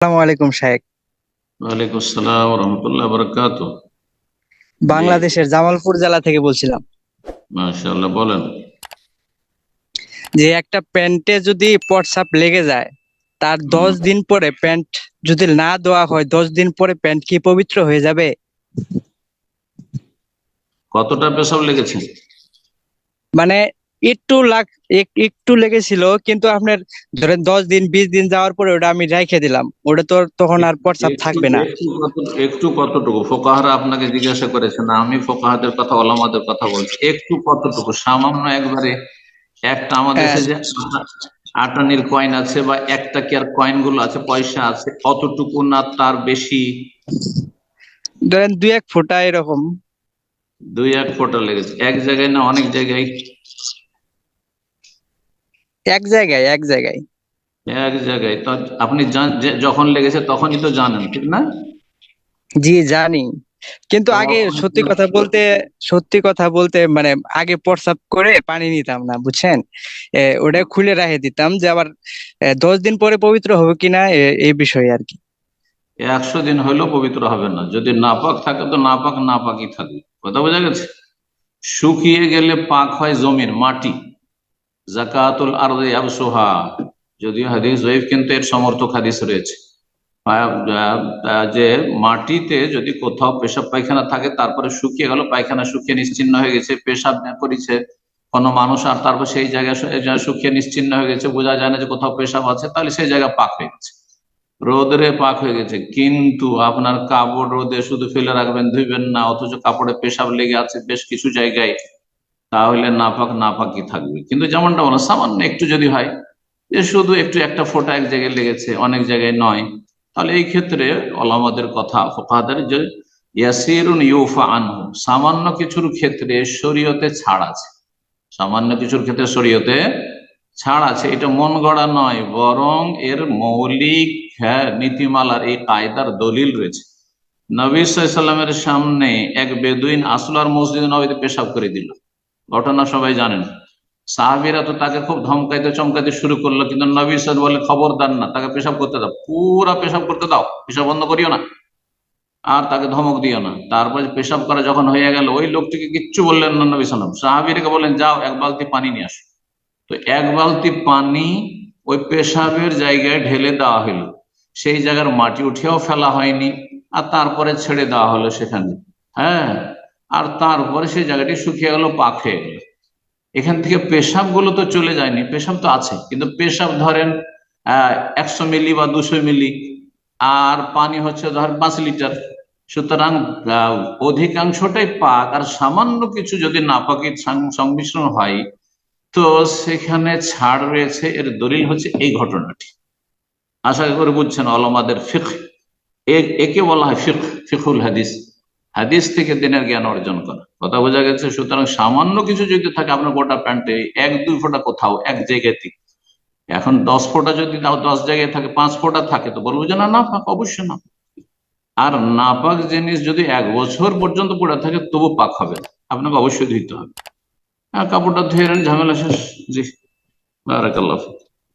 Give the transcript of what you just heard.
আসসালামু আলাইকুম শাহেক ওয়ালাইকুম আসসালাম রহমতুল্লাহ বরকাত বাংলাদেশের জামালপুর জেলা থেকে বলছিলাম। মাশাআল্লাহ বলেন। যে একটা প্যান্টে যদি পটসাপ লেগে যায় তার দশ দিন পরে প্যান্ট যদি না দেওয়া হয় দশ দিন পরে প্যান্ট কি পবিত্র হয়ে যাবে? কতটা পেশাব লেগেছে? মানে একটু লাগ একটু লেগেছিল কিন্তু আপনার ধরেন দশ দিন বিশ দিন যাওয়ার পরে ওটা আমি রেখে দিলাম। ওটা তো তখন আর একটু- থাকবে না। একটু কতটুকু? ফোকাহারা আপনাকে জিজ্ঞাসা করেছে না আমি ফোকাহাদের কথা ওলামাদের কথা বলছি। একটু কতটুকু? সামান্য একবারে একটা আমাদের হ্যাঁ। যে আটা- আটানির কয়েন আছে বা একটা কি আর কয়েনগুলো আছে পয়সা আছে কতটুকু না তার বেশি? ধরেন দুই এক ফোঁটা এরকম। দুই এক ফোঁটা লেগেছে। এক জায়গায় না অনেক জায়গায় এক জায়গায় এক জায়গায়। এক জায়গায়। তো আপনি যখন লেগেছে তখনই তো জানেন ঠিক না? জি জানি। কিন্তু আগে সত্যি কথা বলতে সত্যি কথা বলতে মানে আগে প্রস্রাব করে পানি নিতাম না বুঝছেন? ওটা খুলে রেখে দিতাম যে আবার দশ দিন পরে পবিত্র হবে কিনা এই বিষয়ে আর কি। একশো দিন হইলেও পবিত্র হবে না। যদি নাপাক থাকে তো নাপাক নাপাকই থাকবে। কথা বোঝা গেছে? শুকিয়ে গেলে পাক হয় জমির মাটি। জাকাতুল আরদে আবসোহা যদিও হাদিস জয়ীফ, কিন্তু এর সমর্থক হাদিস রয়েছে। যে মাটিতে যদি কোথাও পেশাব পায়খানা থাকে, তারপরে শুকিয়ে গেল, পায়খানা শুকিয়ে নিশ্চিন্ন হয়ে গেছে, পেশাব করেছে, কোনো মানুষ আর তারপর সেই জায়গায় শুকিয়ে নিশ্চিন্ন হয়ে গেছে, বোঝা যায় না যে কোথাও পেশাব আছে, তাহলে সেই জায়গা পাক হয়ে গেছে। রোদরে পাক হয়ে গেছে। কিন্তু আপনার কাপড় রোদে শুধু ফেলে রাখবেন, ধুইবেন না, অথচ কাপড়ে পেশাব লেগে আছে, বেশ কিছু জায়গায় তাহলে নাপাক নাপাকই থাকবে। কিন্তু যেমনটা বলো সামান্য একটু যদি হয়, যে শুধু একটু একটা ফোঁটা এক জায়গায় লেগেছে, অনেক জায়গায় নয়, তাহলে এই ক্ষেত্রে ওলামাদের কথা ফোকাদের যে ইয়াসিরুন ইউফা আনহু, সামান্য কিছুর ক্ষেত্রে শরীয়তে ছাড় আছে। সামান্য কিছুর ক্ষেত্রে শরীয়তে ছাড় আছে, এটা মন গড়া নয়, বরং এর মৌলিক হ্যাঁ নীতিমালার এই কায়দার দলিল রয়েছে। নবী সাল্লামের সামনে এক বেদুইন আসলার মসজিদ নবীতে পেশাব করে দিল। ঘটনা সবাই জানেন। সাহাবিরা তো তাকে খুব ধমকাইতে চমকাইতে শুরু করল, কিন্তু নবী সাল বলে খবর দেন না, তাকে পেশাব করতে দাও, পুরা পেশাব করতে দাও, পেশাব বন্ধ করিও না। আর তাকে ধমক দিও না। তারপর পেশাব করা যখন হয়ে গেল, ওই লোকটিকে কিচ্ছু বললেন না নবী সাল্লাম সাহাবিরকে বললেন, যাও, এক বালতি পানি নিয়ে আসো। তো এক বালতি পানি ওই পেশাবের জায়গায় ঢেলে দেওয়া হলো। সেই জায়গার মাটি উঠেও ফেলা হয়নি, আর তারপরে ছেড়ে দেওয়া হলো সেখানে। হ্যাঁ আর তারপরে সেই জায়গাটি শুকিয়ে গেল পাক হয়ে গেল এখান থেকে পেশাবগুলো তো চলে যায়নি, পেশাব তো আছে, কিন্তু পেশাব ধরেন একশো মিলি বা দুশো মিলি, আর পানি হচ্ছে ধর পাঁচ লিটার। সুতরাং অধিকাংশটাই পাক, আর সামান্য কিছু যদি নাপাকির সং- সংমিশ্রণ হয়, তো সেখানে ছাড় রয়েছে। এর দলিল হচ্ছে এই ঘটনাটি। আশা করে বুঝছেন অলমাদের ফিক একে বলা হয় ফিক ফিকুল হাদিস। হাদিস থেকে দিনের জ্ঞান অর্জন করা। কথা বোঝা গেছে? সুতরাং সামান্য কিছু যদি থাকে আপনার গোটা প্যান্টে এক, দুই ফোঁটা কোথাও, এক জায়গায় জায়গাতে এখন দশ ফোঁটা যদি দশ জায়গায় থাকে, পাঁচ ফোঁটা থাকে, তো বলব যে না না পাক অবশ্যই না আর নাপাক জিনিস যদি এক বছর পর্যন্ত পড়ে থাকে, তবু পাক হবে আপনাকে অবশ্যই ধুইতে হবে। হ্যাঁ কাপড়টা ধুয়ে ঝামেলা শেষ। জি। বারাকাল্লাহ।